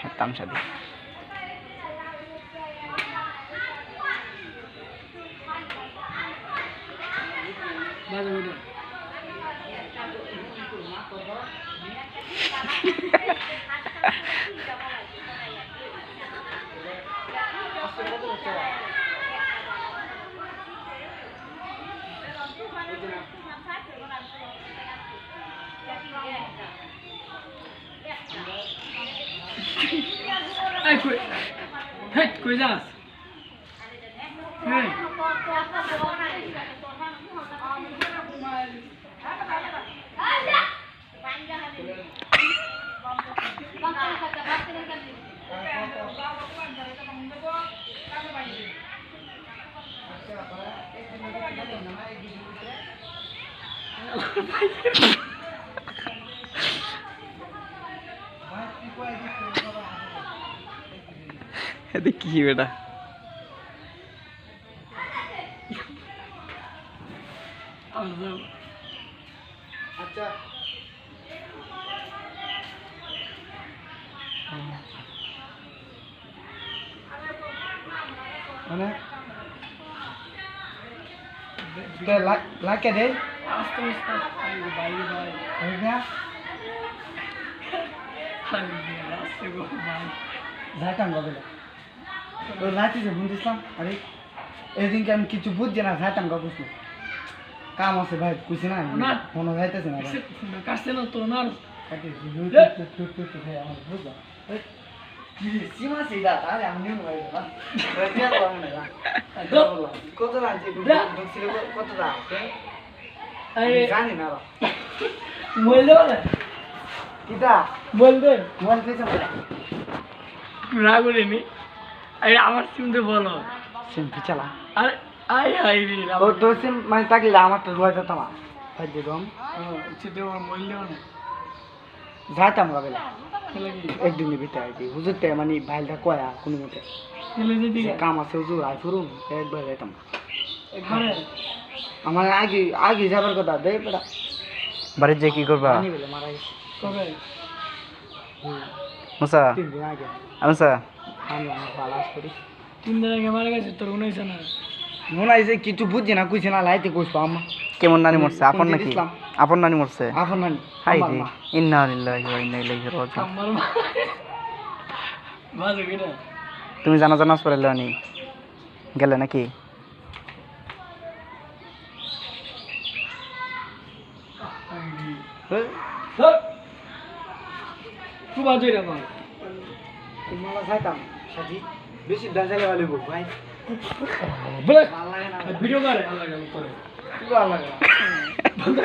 hitam jadi Thank you. এই কই হেট কই যাস এই এতে কি বেটা? আচ্ছা। মানে? লাকে দে। আস্তে ভাই হয়ে গয়া আরে এদিনকে আমি কিছু বুঝছি না যাইতাম গা বুঝলি কাম আছে ভাই কুছি না না। মনে যাইতেছে না কাটছে না তো না? সীমা সিধা আরে আমি কত কত রাখছে জানি না মোবাইল দাও না কিটা? মোবাইল দে। মোবাইল পেয়েছে রাগ করিনি আরে আমার সিম তো বলো। সিম পিছালা আরে আই আই রে ও তোর সিম মানে থাকলে আমার। তো রুয়া যেতাম ভাই দিদম সেটা আমার মোবাইল দেও না। যাইতাম গাবে খেলে কি? একদিনের ভিতরে আর কি হুজুরতে মানে ভাইলটা কয়া কোনো মতে? কাম আছে হুজুর আই ফুরুন একবার যাইতাম। একবারে? আমার আগে আগে যাবার কথা দেয় বেটা। বাড়ির যে কি করবা? মারা কবে? মুসা। আমি আমার পালাস করি। তিন দিন আগে মারা গেছে তোর মনে হয়েছে না? মনে হয় যে কিছু বুঝছি না কুইছে না লাইতে কইস আমা কেমন নানি মরছে? আপন নাকি? আপন নানি মরছে? নানি হাই ইন্না লিল্লাহি ওয়া ইন্না ইলাইহি রাজিউন। আমার বাজে কিনা তুমি জানা জানাজ পড়ে নি গেলে নাকি? খুব বাজে রে আমার। বেশি দাজালে वाले গো ভাই। বলে ভালো ভিডিও করে আল্লাহ করে। ভালো না